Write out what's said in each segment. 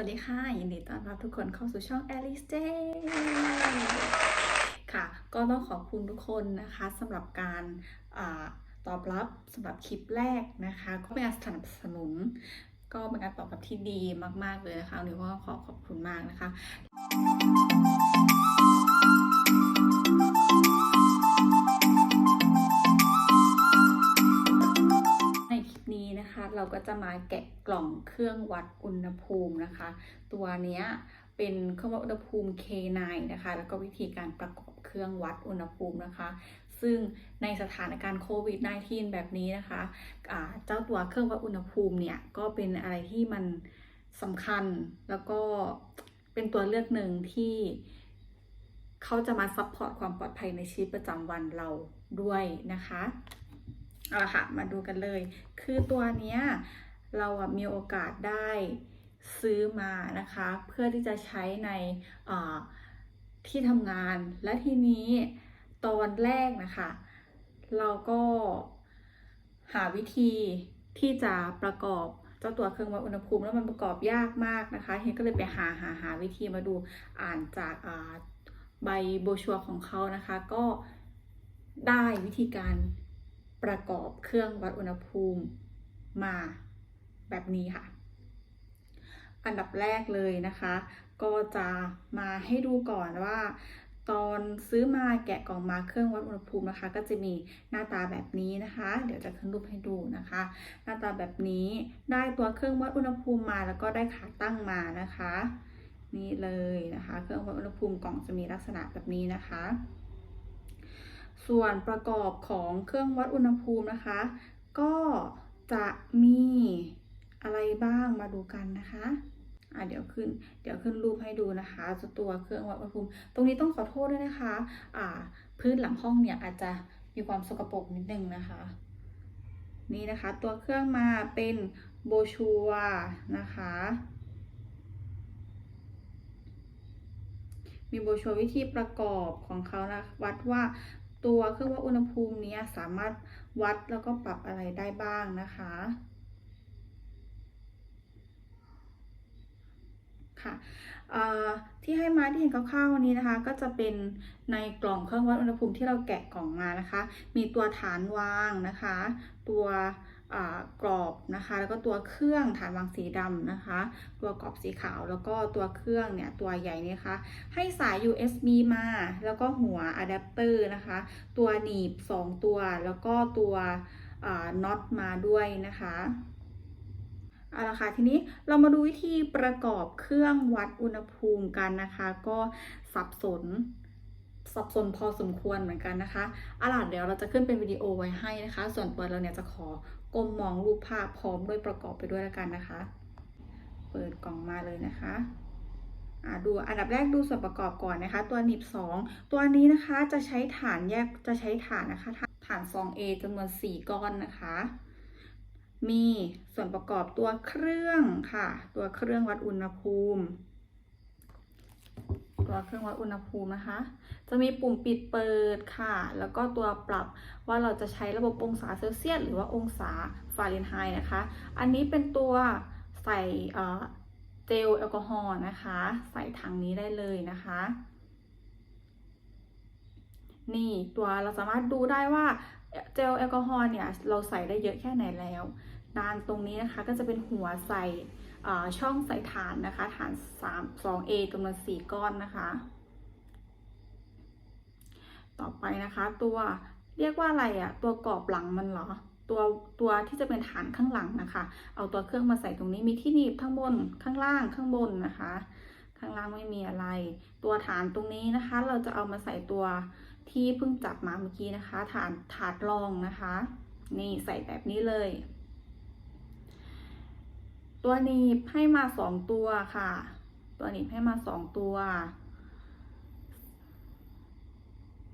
วัสดีค่ะ ยินดีต้อนรับทุกคนเข้าสู่ช่อง Alice J ค่ะ ก็ต้องขอบคุณทุกคนนะคะสำหรับการอตอบรับสำหรับคลิปแรกนะคะ ก็เป็นการสนับสนุน ก็เป็นการตอบรับที่ดีมาก ๆ เลยนะคะหรือว่าขอขอบคุณมากนะคะในคลิปนี้นะคะเราก็จะมาแกะ กล่องเครื่องวัดอุณหภูมินะคะ ตัวเนี้ยเป็นเครื่องวัดอุณหภูมิ K9 นะคะ แล้วก็วิธีการประกอบเครื่องวัดอุณหภูมินะคะ ซึ่งในสถานการณ์โควิด -19 แบบนี้นะคะอ่าเจ้าตัวเครื่องวัดอุณหภูมิเนี่ยก็เป็นอะไรที่มันสำคัญแล้วก็เป็นตัวเลือกหนึ่งที่เขาจะมาซัพพอร์ตความปลอดภัยในชีวิตประจำวันเราด้วยนะคะ เอาละค่ะ มาดูกันเลย คือตัวเนี้ย เราอะมีโอกาสได้ซื้อมานะคะ เพื่อที่จะใช้ในที่ทำงานและทีนี้ตอนแรกนะคะ เราก็หาวิธีที่จะประกอบเจ้าตัวเครื่องวัดอุณหภูมิแล้วมันประกอบยากมากนะคะเฮนก็เลยไปหาหาหาวิธีมาดูอ่านจากใบโบชัวของเขานะคะ ก็ได้วิธีการประกอบเครื่องวัดอุณหภูมิมา แบบนี้ค่ะ อันดับแรกเลยนะคะ ก็จะมาให้ดูก่อนว่า ตอนซื้อมาแกะกล่องมาเครื่องวัดอุณหภูมินะคะ ก็จะมีหน้าตาแบบนี้นะคะ เดี๋ยวจะขึ้นรูปให้ดูนะคะ หน้าตาแบบนี้ได้ตัวเครื่องวัดอุณหภูมิมาแล้วก็ได้ขาตั้งมานะคะ นี่เลยนะคะ เครื่องวัดอุณหภูมิกล่องจะมีลักษณะแบบนี้นะคะส่วนประกอบของเครื่องวัดอุณหภูมินะคะ ก็จะมี อะไรบ้างมาดูกันนะคะอะเดี๋ยวขึ้น เดี๋ยวขึ้นรูปให้ดูนะคะตัวเครื่องวัดอุณหภูมิ ตรงนี้ต้องขอโทษด้วยนะคะ อ่า พื้นหลังห้องเนี่ยอาจจะมีความสกปรกนิดนึงนะคะ นี่นะคะ ตัวเครื่องมาเป็นโบชัวนะคะ มีโบชัววิธีประกอบของเขานะวัดว่าตัวเครื่องวัดอุณหภูมินี้สามารถวัดแล้วก็ปรับอะไรได้บ้างนะคะ ค่ะที่ให้มาที่เห็นคร่าวๆวันนี้นะคะ ก็จะเป็นในกล่องเครื่องวัดอุณหภูมิที่เราแกะกล่องมานะคะ มีตัวฐานวางนะคะ ตัวกรอบนะคะ แล้วก็ตัวเครื่องฐานวางสีดำนะคะ ตัวกรอบสีขาวแล้วก็ตัวเครื่องเนี่ยตัวใหญ่นี่คะให้สาย USB มาแล้วก็หัวอะแดปเตอร์นะคะ ตัวหนีบ 2 ตัวแล้วก็ตัวน็อตมาด้วยนะคะ เอาละค่ะทีนี้เรามาดูวิธีประกอบเครื่องวัดอุณหภูมิกันนะคะ ก็สับสนสับสนพอสมควรเหมือนกันนะคะอาล่ะเดี๋ยวเราจะขึ้นเป็นวิดีโอไว้ให้นะคะ ส่วนตัวเราเนี่ยจะขอก้มมองรูปภาพพร้อมด้วยประกอบไปด้วยแล้วกันนะคะ เปิดกล่องมาเลยนะคะอ่าดูอันดับแรกดูส่วนประกอบก่อนนะคะ ตัวหนีบ2 ตัวนี้นะคะจะใช้ฐานแยกจะใช้ฐานนะคะ ฐาน 2A จำนวน 4 ก้อนนะคะ มีส่วนประกอบตัวเครื่องค่ะ ตัวเครื่องวัดอุณหภูมิ ตัวเครื่องวัดอุณหภูมินะคะ จะมีปุ่มปิดเปิดค่ะ แล้วก็ตัวปรับว่าเราจะใช้ระบบองศาเซลเซียสหรือว่าองศาฟาเรนไฮต์นะคะ อันนี้เป็นตัวใส่เจลแอลกอฮอล์นะคะ ใส่ถังนี้ได้เลยนะคะนี่ตัวเราสามารถดูได้ว่า เจลแอลกอฮอล์เนี่ยเราใส่ได้เยอะแค่ไหนแล้วด้านตรงนี้นะคะก็จะเป็นหัวใส่ช่องใส่ฐานนะคะฐาน 3 2A จำนวน 4 ก้อนนะคะ ต่อไปนะคะตัวเรียกว่าอะไรอะตัวกรอบหลังมันเหรอตัวตัวที่จะเป็นฐานข้างหลังนะคะ เอาตัวเครื่องมาใส่ตรงนี้มีที่หนีบข้างบนข้างล่างข้างบนนะคะ ข้างล่างไม่มีอะไร ตัวฐานตรงนี้นะคะ เราจะเอามาใส่ตัว ที่เพิ่งจับมาเมื่อกี้นะคะฐานถาดรองนะคะ นี่ใส่แบบนี้เลย ตัวหนีบให้มาสองตัวค่ะ ตัวหนีบให้มาสองตัว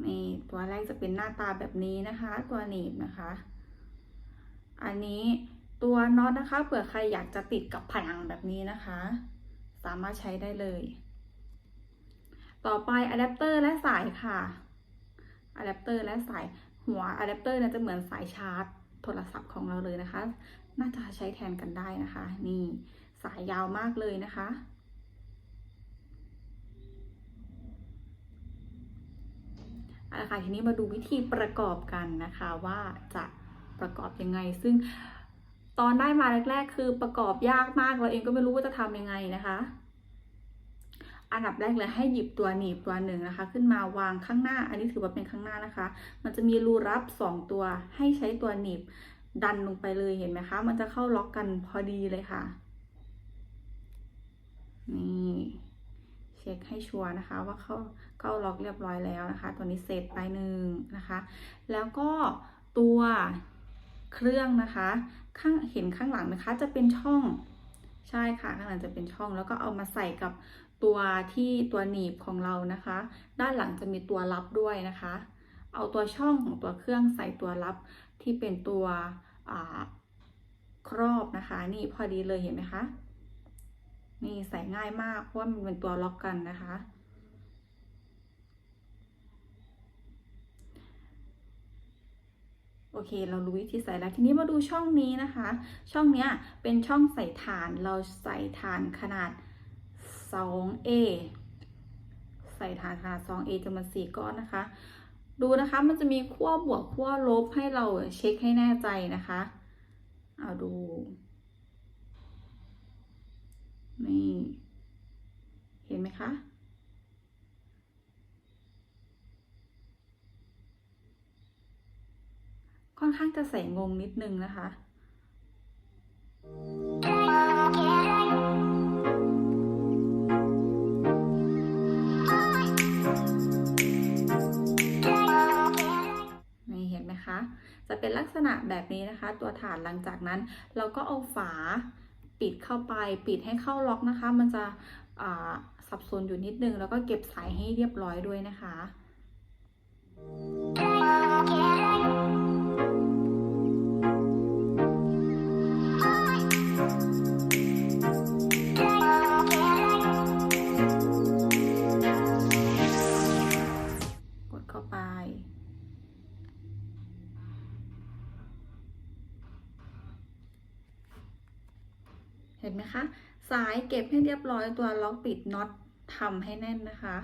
นี่ตัวแรกจะเป็นหน้าตาแบบนี้นะคะ ตัวหนีบนะคะ อันนี้ตัวน็อตนะคะเผื่อใครอยากจะติดกับผนังแบบนี้นะคะ สามารถใช้ได้เลย ต่อไปอะแดปเตอร์และสายค่ะ อะแดปเตอร์และสายหัวอะแดปเตอร์นะจะเหมือนสายชาร์จ โทรศัพท์ของเราเลยนะคะ น่าจะใช้แทนกันได้นะคะ นี่สายยาวมากเลยนะคะ เอาละค่ะทีนี้มาดูวิธีประกอบกันนะคะว่าจะประกอบยังไง ซึ่งตอนได้มาแรก ๆ คือประกอบยากมากเราเองก็ไม่รู้ว่าจะทำยังไงนะคะ อันดับแรกเลยให้หยิบตัวหนีบตัวหนึ่งนะคะ ขึ้นมาวางข้างหน้า อันนี้ถือว่าเป็นข้างหน้านะคะ มันจะมีรูรับสองตัว ให้ใช้ตัวหนีบดันลงไปเลยเห็นไหมคะ มันจะเข้าล็อกกันพอดีเลยค่ะ นี่เช็คให้ชัวร์นะคะ ว่าเข้าเข้าล็อกเรียบร้อยแล้วนะคะ ตัวนี้เสร็จไปหนึ่งนะคะ แล้วก็ตัวเครื่องนะคะ ข้างเห็นข้างหลังนะคะ จะเป็นช่องใช่ค่ะ ข้างหลังจะเป็นช่อง แล้วก็เอามาใส่กับ ตัวที่ตัวหนีบของเรานะคะ ด้านหลังจะมีตัวรับด้วยนะคะ เอาตัวช่องของตัวเครื่องใส่ตัวรับที่เป็นตัวครอบนะคะ นี่พอดีเลยเห็นไหมคะนี่ใส่ง่ายมากเพราะว่ามันเป็นตัวล็อกกันนะคะ โอเค เรารู้วิธีใส่แล้วทีนี้มาดูช่องนี้นะคะ ช่องเนี้ยเป็นช่องใส่ถ่านเราใส่ถ่านขนาด 2A ใส่ถ่านขนาด 2A จำนวน4ก้อนนะคะ ดูนะคะมันจะมีขั้วบวกขั้วลบให้เราเช็คให้แน่ใจนะคะ เอาดู นี่ เห็นไหมคะค่อนข้างจะใส่งงนิดนึงนะคะ คะ จะเป็นลักษณะแบบนี้นะคะ ตัวฐานหลังจากนั้น เราก็เอาฝาปิดเข้าไปปิดให้เข้าล็อกนะคะ มันจะสับสนอยู่นิดนึง แล้วก็เก็บสายให้เรียบร้อยด้วยนะคะ เห็นไหมคะ สายเก็บให้เรียบร้อยตัวล็อกปิดน็อตทำให้แน่นนะคะ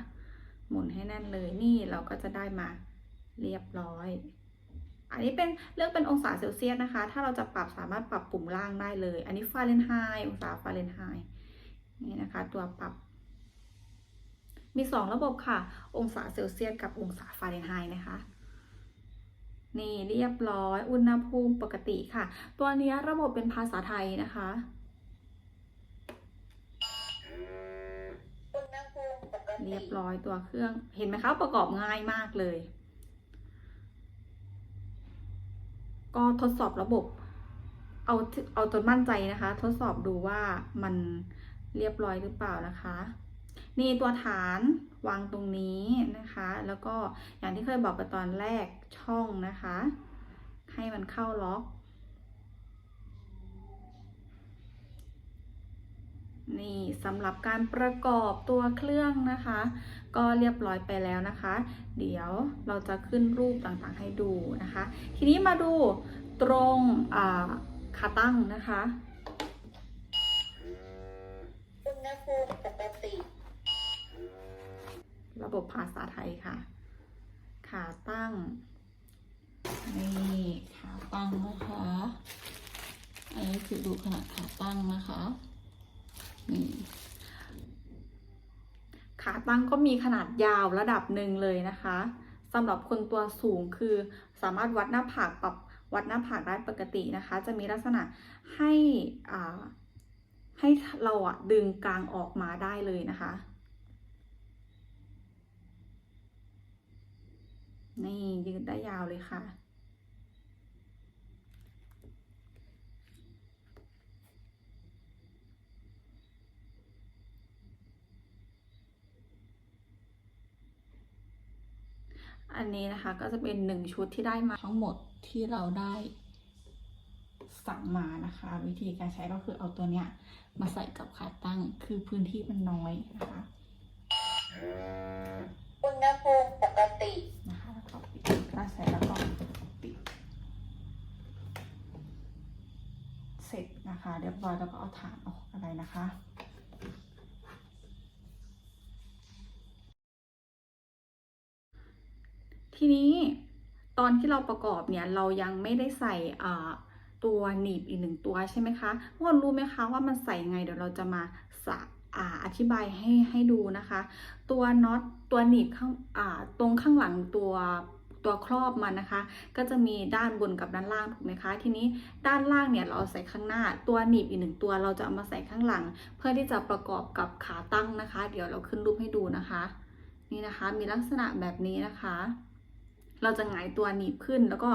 หมุนให้แน่นเลยนี่เราก็จะได้มาเรียบร้อย อันนี้เป็นเลือกเป็นองศาเซลเซียสนะคะ ถ้าเราจะปรับสามารถปรับปุ่มล่างได้เลย อันนี้ฟาเรนไฮต์องศาฟาเรนไฮต์นี่นะคะ ตัวปรับ มีสองระบบค่ะ องศาเซลเซียสกับองศาฟาเรนไฮต์นะคะนี่เรียบร้อยอุณหภูมิปกติค่ะ ตัวนี้ระบบเป็นภาษาไทยนะคะ อุณหภูมิปกติ เรียบร้อยตัวเครื่องเห็นไหมคะประกอบง่ายมากเลย ก็ทดสอบระบบ เอาเอาจนมั่นใจนะคะ ทดสอบดูว่ามันเรียบร้อยหรือเปล่านะคะ นี่ตัวฐานวางตรงนี้นะคะ แล้วก็อย่างที่เคยบอกไปตอนแรกช่องนะคะ ให้มันเข้าล็อก นี่สำหรับการประกอบตัวเครื่องนะคะ ก็เรียบร้อยไปแล้วนะคะ เดี๋ยวเราจะขึ้นรูปต่างๆให้ดูนะคะ ทีนี้มาดูตรงอ่าขาตั้งนะคะอุณหภูมิปกติ ระบบภาษาไทยค่ะ ขาตั้ง นี่ขาตั้งนะคะ อันนี้คือดูขนาดขาตั้งนะคะ นี่ขาตั้งก็มีขนาดยาวระดับหนึ่งเลยนะคะสำหรับคนตัวสูงคือสามารถวัดหน้าผากปรับวัดหน้าผากได้ปกตินะคะ จะมีลักษณะให้อ่าให้เราอะดึงกลางออกมาได้เลยนะคะ นี่ยืดได้ยาวเลยค่ะ อันนี้นะคะก็จะเป็นหนึ่งชุดที่ได้มาทั้งหมดที่เราได้สั่งมานะคะ วิธีการใช้ก็คือเอาตัวเนี้ยมาใส่กับขาตั้งคือพื้นที่มันน้อยนะคะอุณหภูมิปกตินะคะแล้วก็ปิดถ้าใส่แล้วก็ปิดเสร็จนะคะ เรียบร้อยแล้วก็เอาฐานออกอะไรนะคะ ทีนี้ตอนที่เราประกอบเนี่ยเรายังไม่ได้ใส่ตัวหนีบอีกหนึ่งตัวใช่ไหมคะทุกคนรู้ไหมคะว่ามันใส่ไงเดี๋ยวเราจะมาสะออธิบายให้ให้ดูนะคะ ตัวน็อตตัวหนีบข้างตรงข้างหลังตัวตัวครอบมันนะคะ ก็จะมีด้านบนกับด้านล่างถูกไหมคะ ทีนี้ด้านล่างเนี่ยเราเอาใส่ข้างหน้า ตัวหนีบอีกหนึ่งตัวเราจะเอามาใส่ข้างหลัง เพื่อที่จะประกอบกับขาตั้งนะคะ เดี๋ยวเราขึ้นรูปให้ดูนะคะ นี่นะคะมีลักษณะแบบนี้นะคะ เราจะหงายตัวหนีบขึ้นแล้วก็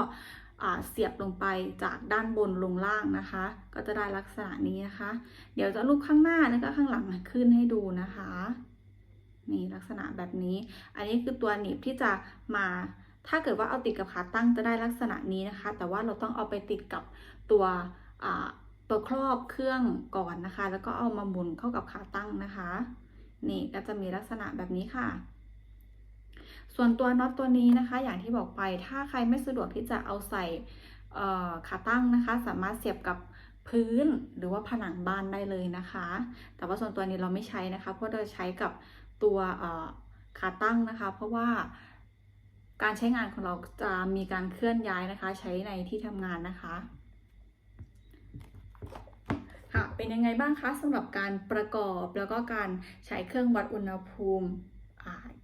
เสียบลงไปจากด้านบนลงล่างนะคะ ก็จะได้ลักษณะนี้นะคะ เดี๋ยวจะรูปข้างหน้าแล้วก็ข้างหลังขึ้นให้ดูนะคะนี่ลักษณะแบบนี้ อันนี้คือตัวหนีบที่จะมา ถ้าเกิดว่าเอาติดกับขาตั้งจะได้ลักษณะนี้นะคะ แต่ว่าเราต้องเอาไปติดกับตัวตัวครอบเครื่องก่อนนะคะ แล้วก็เอามาหมุนเข้ากับขาตั้งนะคะ นี่ก็จะมีลักษณะแบบนี้ค่ะ ส่วนตัวน็อตตัวนี้นะคะ อย่างที่บอกไปถ้าใครไม่สะดวกที่จะเอาใส่ขาตั้งนะคะ สามารถเสียบกับพื้นหรือว่าผนังบ้านได้เลยนะคะ แต่ว่าส่วนตัวนี้เราไม่ใช้นะคะ เพราะเราใช้กับตัวขาตั้งนะคะ เพราะว่าการใช้งานของเราจะมีการเคลื่อนย้ายนะคะ ใช้ในที่ทำงานนะคะค่ะเป็นยังไงบ้างคะสำหรับการประกอบแล้วก็การใช้เครื่องวัดอุณหภูมิ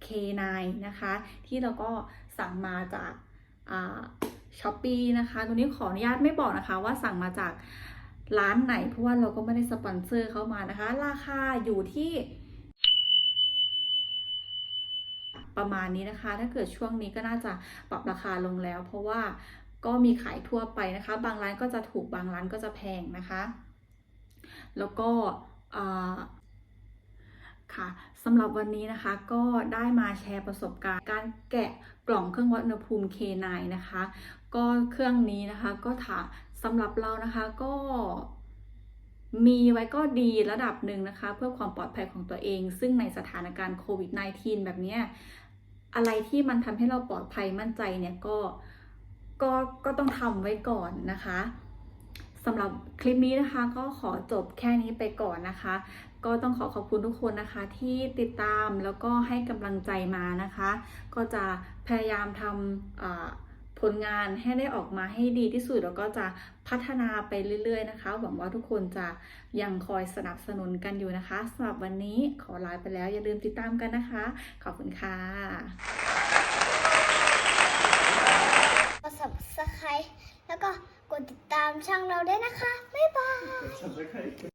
K9 นะคะ ที่เราก็สั่งมาจากช้อปปีนะคะตัวนี้ขออนุญาตไม่บอกนะคะว่าสั่งมาจากร้านไหน เพราะว่าเราก็ไม่ได้สปอนเซอร์เข้ามานะคะ ราคาอยู่ที่ ประมาณนี้นะคะ ถ้าเกิดช่วงนี้ก็น่าจะปรับราคาลงแล้ว เพราะว่าก็มีขายทั่วไปนะคะ บางร้านก็จะถูกบางร้านก็จะแพงนะคะ แล้วก็ ค่ะสำหรับวันนี้นะคะก็ได้มาแชร์ประสบการณ์ การแกะกล่องเครื่องวัดอุณหภูมิ K9 นะคะ ก็เครื่องนี้นะคะก็ถาสำหรับเรานะคะก็มีไว้ก็ดีระดับหนึ่งนะคะ เพื่อความปลอดภัยของตัวเอง ซึ่งในสถานการณ์โควิด -19 แบบนี้อะไรที่มันทำให้เราปลอดภัยมั่นใจเนี่ยก็ก็ก็ต้องทำไว้ก่อนนะคะสำหรับคลิปนี้นะคะก็ขอจบแค่นี้ไปก่อนนะคะ ก็ต้องขอขอบคุณทุกคนนะคะที่ติดตามแล้วก็ให้กำลังใจมานะคะ ก็จะพยายามทำผลงานให้ได้ออกมาให้ดีที่สุด แล้วก็จะพัฒนาไปเรื่อย ๆ นะคะ หวังว่าทุกคนจะยังคอยสนับสนุนกันอยู่นะคะสำหรับวันนี้ขอลาไปแล้วอย่าลืมติดตามกันนะคะ ขอบคุณค่ะกด subscribe แล้วก็กดติดตามช่องเราด้วยนะคะ บ๊ายบาย